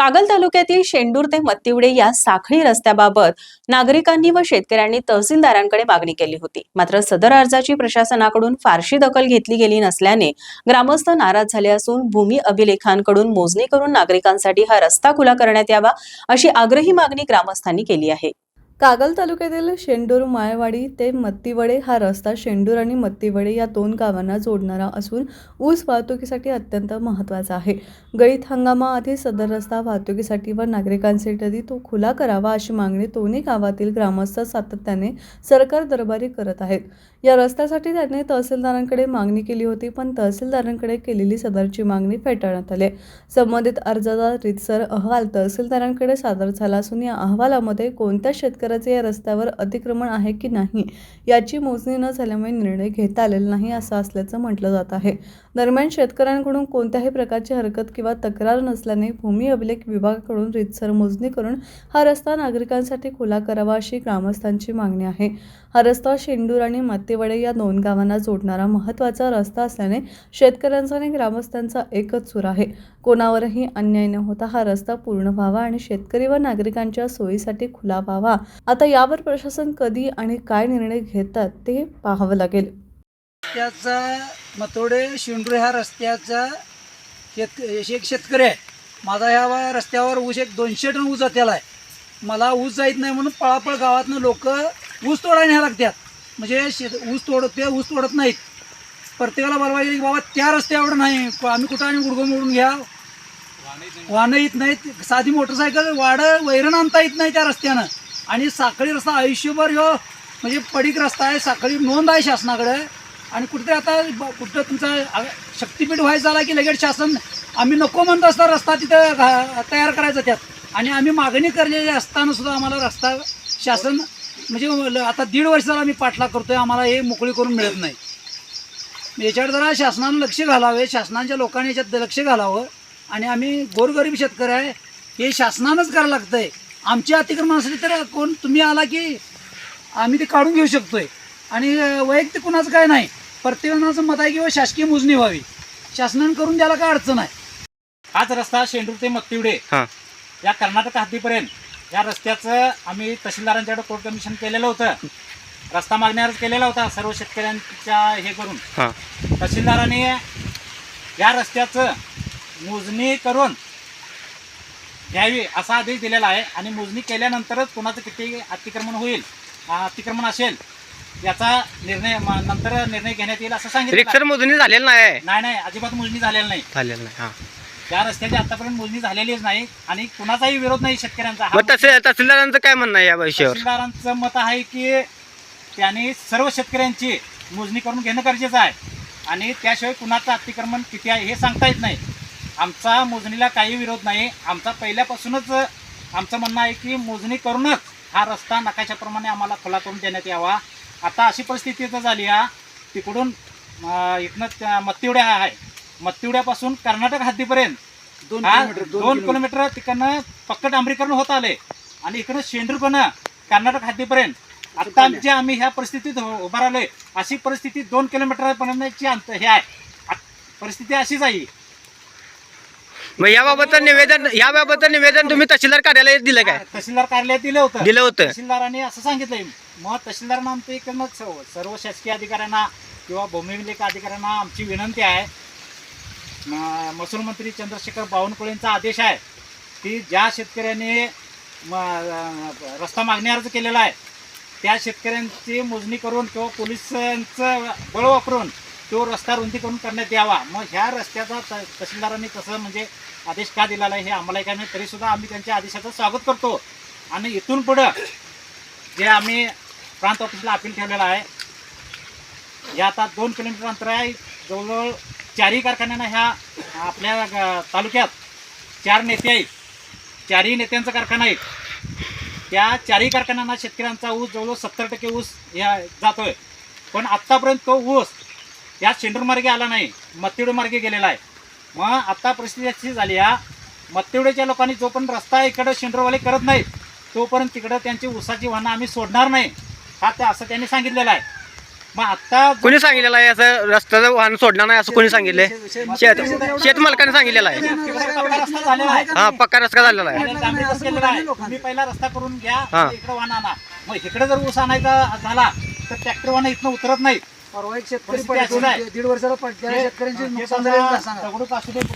कागल तालुक्यातील शेंडूर ते मत्तिवडे या साखळी रस्त्याबाबत नागरिकांनी व शेतकऱ्यांनी तहसीलदारांकडे मागणी केली होती. मात्र सदर अर्जाची प्रशासनाकडून फारशी दखल घेतली गेली नसल्याने ग्रामस्थ नाराज झाले असून भूमी अभिलेखांकडून मोजणी करून नागरिकांसाठी हा रस्ता खुला करण्यात यावा अशी आग्रही मागणी ग्रामस्थांनी केली आहे. कागल तालुक्यातील शेंडूर मायवाडी ते मत्तीवडे हा रस्ता शेंडूर आणि मत्तीवडे या दोन गावांना जोडणारा असून ऊस वाहतुकीसाठी अत्यंत महत्त्वाचा आहे. गळीत हंगामाआधी सदर रस्ता वाहतुकीसाठी व नागरिकांसाठी तो खुला करावा अशी मागणी दोन्ही गावातील ग्रामस्थ सातत्याने सरकार दरबारी करत आहेत. या रस्त्यासाठी त्यांनी तहसीलदारांकडे मागणी केली होती पण तहसीलदारांकडे केलेली सदरची मागणी फेटाळण्यात आली. संबंधित अर्जाचा रितसर अहवाल तहसीलदारांकडे सादर झाला असून या अहवालामध्ये कोणत्या शेतकऱ्याचे या रस्त्यावर अतिक्रमण आहे की नाही याची मोजणी न झाल्यामुळे निर्णय घेता आलेला नाही असं असल्याचं म्हटलं जात आहे. दरम्यान शेतकऱ्यांकडून कोणत्याही प्रकारची हरकत किंवा तक्रार नसल्याने भूमी अभिलेख विभागाकडून रितसर मोजणी करून हा रस्ता नागरिकांसाठी खुला करावा अशी ग्रामस्थांची मागणी आहे. हा रस्ता शेंडूर आणि मातेवाडे या दोन गावांना जोडणारा महत्त्वाचा रस्ता असल्याने शेतकऱ्यांचा आणि ग्रामस्थांचा एकच सूर आहे. कोणावरही अन्याय न होता हा रस्ता पूर्ण व्हावा आणि शेतकरी व नागरिकांच्या सोयीसाठी खुला व्हावा. आता यावर प्रशासन कधी आणि काय निर्णय घेतात ते पाहावं लागेल. रस्त्याचा मतोडे शिंडूर ह्या रस्त्याचा शेत एक शेतकरी आहे. माझा ह्या रस्त्यावर ऊस एक दोनशे टन ऊस जातेला आहे. मला ऊस जायत नाही म्हणून पळापळ गावातनं लोक ऊस तोडायला न्याय लागतात म्हणजे शेत ऊस तोडत ते ऊस तोडत नाहीत. प्रत्येकाला बरवायला की बाबा त्या रस्त्यावर नाही. आम्ही कुठं आणि गुडघं मोडून घ्या. वाहनं येत नाहीत. साधी मोटरसायकल वाडं वैरण आणता येत नाही त्या रस्त्यानं. आणि साखळी रस्ता आयुष्यभर ह्यो म्हणजे पडीक रस्ता आहे. साखळी नोंद आहे शासनाकडे. आणि कुठेतरी आता ब- कुठं तुमचा शक्तीपीठ व्हायचं झाला की लगेच शासन आम्ही नको म्हणत असता रस्ता तिथं घा- तयार करायचा त्यात. आणि आम्ही मागणी करलेली असताना सुद्धा आम्हाला रस्ता शासन म्हणजे आता दीड वर्षाला आम्ही पाठलाग करतोय आम्हाला हे मोकळी करून मिळत नाही. याच्यावर जरा शासनानं लक्ष घालावे शासनाच्या लोकांनी याच्यात लक्ष घालावं आणि आम्ही गोरगरीब शेतकरी आहे हे शासनानंच करायला लागतंय. आमच्या अतिक्रमणासाठी तर कोण तुम्ही आला की आम्ही ते काढून घेऊ शकतोय. आणि वैयक्तिक कुणाचं काय नाही प्रत्येकाचं मत आहे की बा शासकीय मोजणी व्हावी. शासनानं करून द्यायला काय अडचण आहे? हाच रस्ता शेंडूर ते मत्तिवडे हां. या कर्नाटक हद्दीपर्यंत या रस्त्याचं आम्ही तहसीलदारांच्याकडे कोर्ट कमिशन केलेलं होतं. रस्ता मागणी अर्ज केलेला होता सर्व शेतकऱ्यांच्या हे करून. हां. तहसीलदारांनी या रस्त्याचं मोजणी करून घ्यावी असा आदेश दिलेला आहे आणि मोजणी केल्यानंतरच कुणाचं किती अतिक्रमण होईल अतिक्रमण असेल याचा निर्णय नंतर निर्णय घेण्यात येईल असं सांगितलं मोजणी झालेलं नाही. नाही नाही अजिबात मोजणी झालेली नाही. झालेलं नाही हां. त्या रस्त्याची आतापर्यंत मोजणी झालेलीच नाही आणि कुणाचाही विरोध नाही शेतकऱ्यांचा. हा मग तसे तहसीलदारांचं काय म्हणणं आहे या विषयावर? तहसीलदारांचं मत आहे की त्यांनी सर्व शेतकऱ्यांची मोजणी करून घेणं गरजेचं आहे. आणि त्याशिवाय कुणाचं अतिक्रमण किती आहे हे सांगता येत नाही. आमचा मोजणीला काही विरोध नाही. आमचा पहिल्यापासूनच आमचं म्हणणं आहे की मोजणी करूनच हा रस्ता नकाशाप्रमाणे आम्हाला खुला करून देण्यात यावा. आता अशी परिस्थिती इथं झाली आहे. तिकडून अं, इथनं त्या मत्तिवड्या आहे. मत्तिवड्यापासून कर्नाटक हद्दीपर्यंत. दोन हा, किलोमीटर दोन किलोमीटर. तिकडनं पक्क डांबरीकरण होत आले. आणि इकडं शेंडूरकडनं कर्नाटक हद्दीपर्यंत. आता आमची आम्ही ह्या परिस्थितीत उ- उभा राहिलोय. अशी परिस्थिती दोन किलोमीटर पर्यंतची अंत हे आहे. परिस्थिती अशीच आहे. मग याबाबतचं निवेदन याबाबतचं निवेदन तुम्ही तहसीलदार कार्यालयात दिलं काय? तहसीलदार कार्यालयात दिलं होतं. दिलं होतं. तहसीलदारांनी असं सांगितलंय. मग तहसीलदारांना आमचं एक मग सर्व सर्व शासकीय अधिकाऱ्यांना किंवा भूमिविलेख अधिकाऱ्यांना आमची विनंती आहे महसूल मंत्री चंद्रशेखर बावनकुळेंचा आदेश आहे की ज्या शेतकऱ्याने म- रस्ता मागणी अर्ज केलेला आहे त्या शेतकऱ्यांची मोजणी करून किंवा पोलिसांचं बळ वापरून तो रस्ता रुंदी करून करण्यात यावा. मग ह्या रस्त्याचा त- तहसीलदारांनी तसं म्हणजे आदेश का दिलेला आहे हे आम्हाला काय नाही तरीसुद्धा आम्ही त्यांच्या आदेशाचं स्वागत करतो. आणि इथून पुढं जे आम्ही प्रांत ऑफिसला अपील ठेवलेलं आहे या आता दोन किलोमीटर अंतर आहे. जवळजवळ चारही कारखान्यांना ह्या आपल्या तालुक्यात चार नेते आहेत. चारही नेत्यांचा कारखाना आहे त्या चारही कारखान्यांना शेतकऱ्यांचा ऊस जवळजवळ सत्तर टक्के ऊस या जातोय. पण आत्तापर्यंत तो ऊस या शेंडूर मार्गे आला नाही मत्तिवडे मार्गे गेलेला आहे. मग आत्ता परिस्थिती अशी झाली आहे मत्तिवडेच्या लोकांनी जो पण रस्ता इकडं शेंडूरवाले करत नाहीत तोपर्यंत तिकडं त्यांची ऊसाची वाहनं आम्ही सोडणार नाही. हा त्या असं त्यांनी सांगितलेलं आहे. मग आता कोणी सांगितलेलं आहे असं रस्त्याचं वाहन सोडणार नाही असं कोणी सांगितलंय? शेत शेतमालकाने सांगितलेलं आहे. तिकडे पक्का रस्ता झालेला आहे. हा पक्का रस्ता झालेला आहे. तुम्ही पहिला रस्ता करून घ्या हा. इकडे वाहन आणा. मग इकडे जर ऊस आणायचा झाला तर ट्रॅक्टर वाहन इथनं उतरत नाही परवा एक शेतकरी परिस्थिती आहे. पडला दीड वर्षाला पडल्या हे- शेतकऱ्यांचे नुकसान दगडूक असू दे कुठं